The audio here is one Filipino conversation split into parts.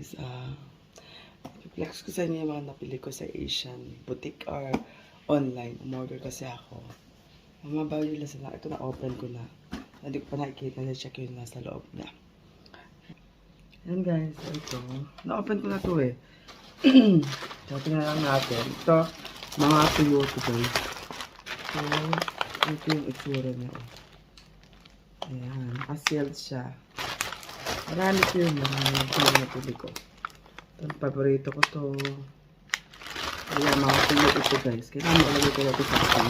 guys, ah, flex ko sa inyo yung mga napili ko sa Asian boutique or online. Umorder kasi ako. Mababaw nila sila. Ito na open ko na. Hindi ko pa nakikita na check yung nasa loob niya. Yan guys, ito. Na-open ko na to eh. so, tingnan lang natin. Ito, mga tuyo ko guys. So, ito yung itsura niya. oh. Ayan, nakasealed siya. Marami ko yun, marami ko yung napili ko. Ito, paborito ko to. Mga tuyo ito guys. Kailangan malagay ko na ito sa akin.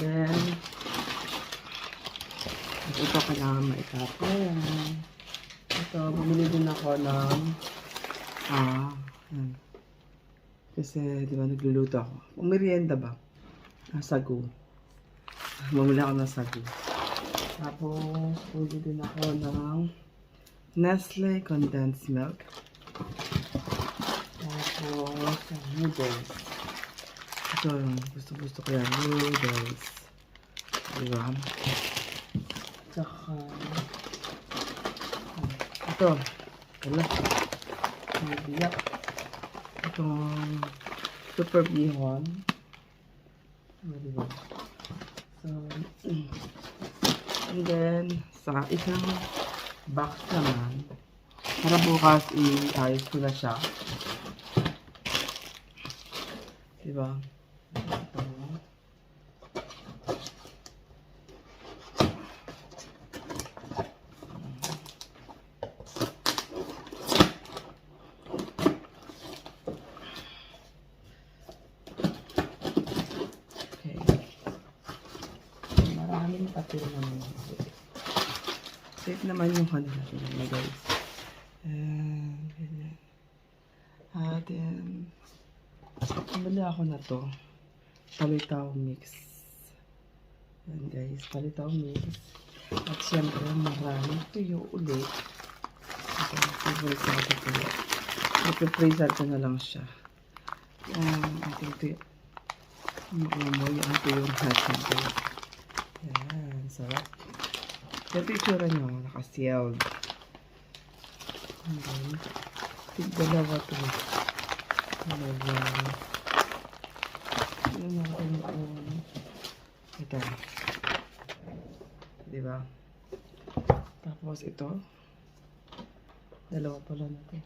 Then, ito kailangan maitapon. Ito, bumili din ako ng, ah, yan. Kasi, di ba, nagluluto ako. Umirienda ba? Ah, sago. Bumili ako ng sago. Tapos, bumili din ako ng Nestle condensed milk. Tapos, noodles. Ito, gusto-gusto ko yan. Noodles. Diba? Tsaka, ito. Wala. May biyak. Itong super bihon. Diba? So, and then, sa isang box naman, para bukas i-ayos ko na siya. Diba? Ito. Okay. Maraming papel naman. Safe naman yung kanila nila guys. And, ganyan. Ah, then, Bumili ako na to. Palitaw mix. Yan guys, palitaw mix. At syempre, maraming tuyo ulit. Ito, favorite ito tuyo. Ipi-freezer ko na lang siya. Yan, ating tuyo. Maamoy ang tuyo natin. Yan, sarap. Ito itsura nyo, naka-sealed. Okay. Tigdalawa to. Ano ba? Ano natin yung... Ito. Diba? Tapos ito. Dalawa pala na to.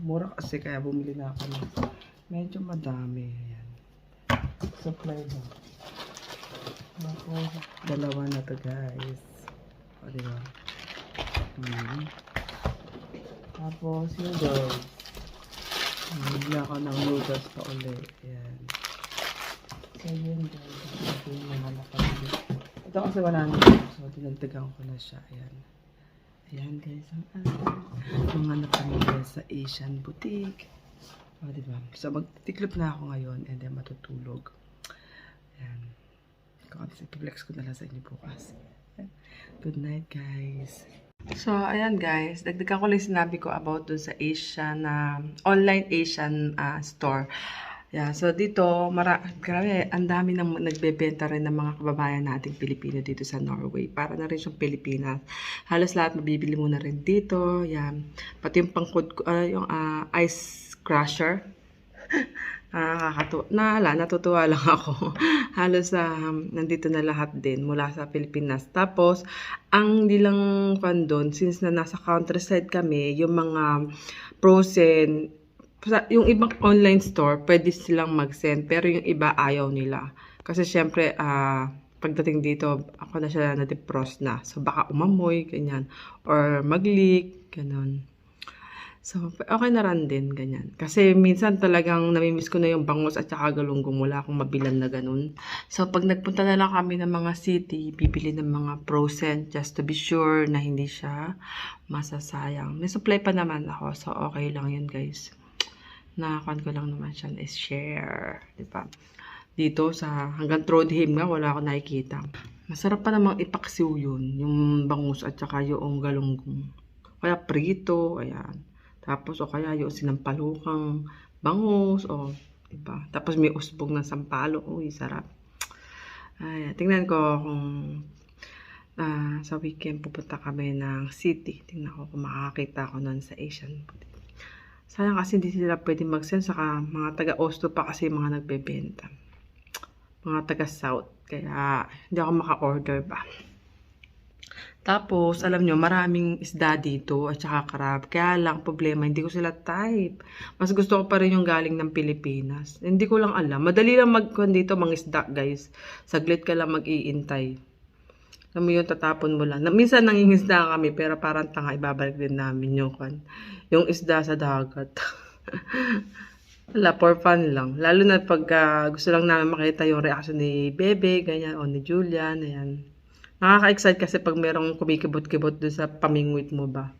Mura kasi kaya bumili na ako medyo madami. Ayan. Supply na. Dalawa na to guys. O, diba? Hmm. Tapos, girls. Bumili ako ng noodles pa ulit. Ayan. So, yun guys. Ito yung mga nakabili. Ito kasi wala na. So, dinagdagan ko na siya. Ayan. Ayan guys. Ang ating mga napamili sa Asian boutique. O, diba? So, magtitiklop na ako ngayon and then matutulog. Ayan. Flex ko na lang sa inyo bukas. Good night guys. So, ayan guys, dagdagan ko lang sinabi ko about dun sa Asian, na online Asian ah, store. Yeah, so dito, mara grabe, ang dami nang nagbebenta rin ng mga kababayan nating Pilipino dito sa Norway. Para na rin siyang Pilipinas. Halos lahat mabibili mo na rin dito. Yan. Pati yung pangkod, ah, yung ah, ice crusher. Nakakatuwa. Na, ala, natutuwa lang ako. Halos um, nandito na lahat din mula sa Pilipinas. Tapos, ang nilang kwan doon, since na nasa countryside kami, yung mga frozen, yung ibang online store, pwede silang mag-send. Pero yung iba, ayaw nila. Kasi syempre, ah, pagdating dito, ako na siya na-defrost na. So, baka umamoy, ganyan. Or mag-leak, ganun. So, okay na rin din, ganyan. Kasi minsan talagang namimiss ko na yung bangus at saka galunggong. Wala akong mabilan na ganun. So, pag nagpunta na lang kami ng mga city, bibili ng mga frozen just to be sure na hindi siya masasayang. May supply pa naman ako, so okay lang yun, guys. Nakakuan ko lang naman siya is share. Di ba? Dito sa hanggang Trondheim nga, wala ako nakikita. Masarap pa namang ipaksiw yun, yung bangus at saka yung galunggong. Kaya prito, ayan. Tapos, o kaya yung sinampalukang bangus, o, diba? Tapos may usbong ng sampalok. Uy, sarap. Ay, tingnan ko kung ah, sa weekend pupunta kami ng city. Tingnan ko kung makakita ako nun sa Asian. Sayang kasi hindi sila pwede mag-send saka mga taga-Oslo pa kasi mga nagbebenta. Mga taga-South. Kaya hindi ako maka-order ba. Tapos, alam nyo, maraming isda dito at saka crab. Kaya lang, problema, hindi ko sila type. Mas gusto ko pa rin yung galing ng Pilipinas. Hindi ko lang alam. Madali lang mag dito mga isda, guys. Saglit ka lang mag-iintay. Alam mo yun, tatapon mo lang. Minsan nangingisda kami, pero parang tanga, ibabalik din namin yung, kan, yung isda sa dagat. Wala, for fun lang. Lalo na pag ah, gusto lang namin makita yung reaction ni Bebe, ganyan, o ni Julian, ayan. Nakaka-excite kasi pag merong kumikibot-kibot doon sa pamingwit mo ba.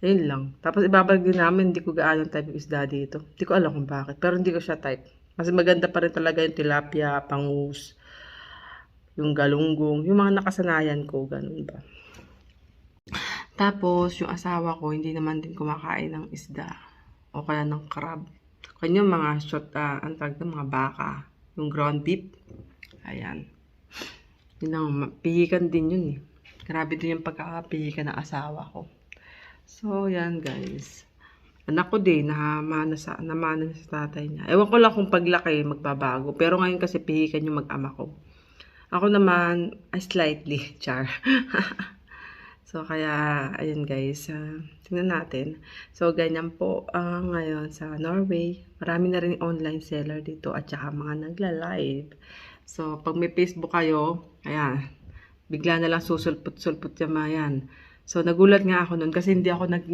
Ayun lang. Tapos ibabalik din namin, hindi ko gaano type yung isda dito. Hindi ko alam kung bakit, pero hindi ko siya type. Mas maganda pa rin talaga yung tilapia, pangus, yung galunggong, yung mga nakasanayan ko, ganun ba. Tapos, yung asawa ko, hindi naman din kumakain ng isda o kaya ng crab. Kanya mga short, ah, ang tawag mga baka, yung ground beef. Ayan. Yun ang, pihikan din yun eh. Grabe din yung pagkakapihikan ng asawa ko. So, yan guys. Anak ko din, namana sa, namana na sa tatay niya. Ewan ko lang kung paglaki, magbabago. Pero ngayon kasi pihikan yung mag-ama ko. Ako naman, ah, slightly, char. so, kaya, ayun guys, ah, tingnan natin. So, ganyan po ah, ngayon sa Norway. Marami na rin online seller dito at saka mga nagla-live. So, pag may Facebook kayo, ayan, bigla na lang susulput-sulput yung mga yan. So, nagulat nga ako nun kasi hindi ako nag...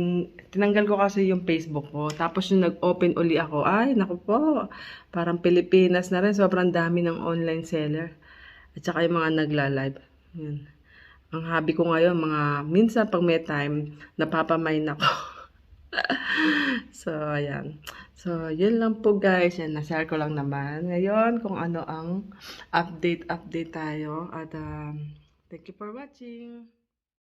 Tinanggal ko kasi yung Facebook ko. Tapos yung nag-open uli ako, ay, naku po, parang Pilipinas na rin. Sobrang dami ng online seller. At saka yung mga nagla-live. Yan. Ang hobby ko ngayon, mga minsan pag may time, napapamain ako. so, ayan. So, yun lang po guys. Yan, na-share ko lang naman. Ngayon, kung ano ang update-update tayo. At um, thank you for watching.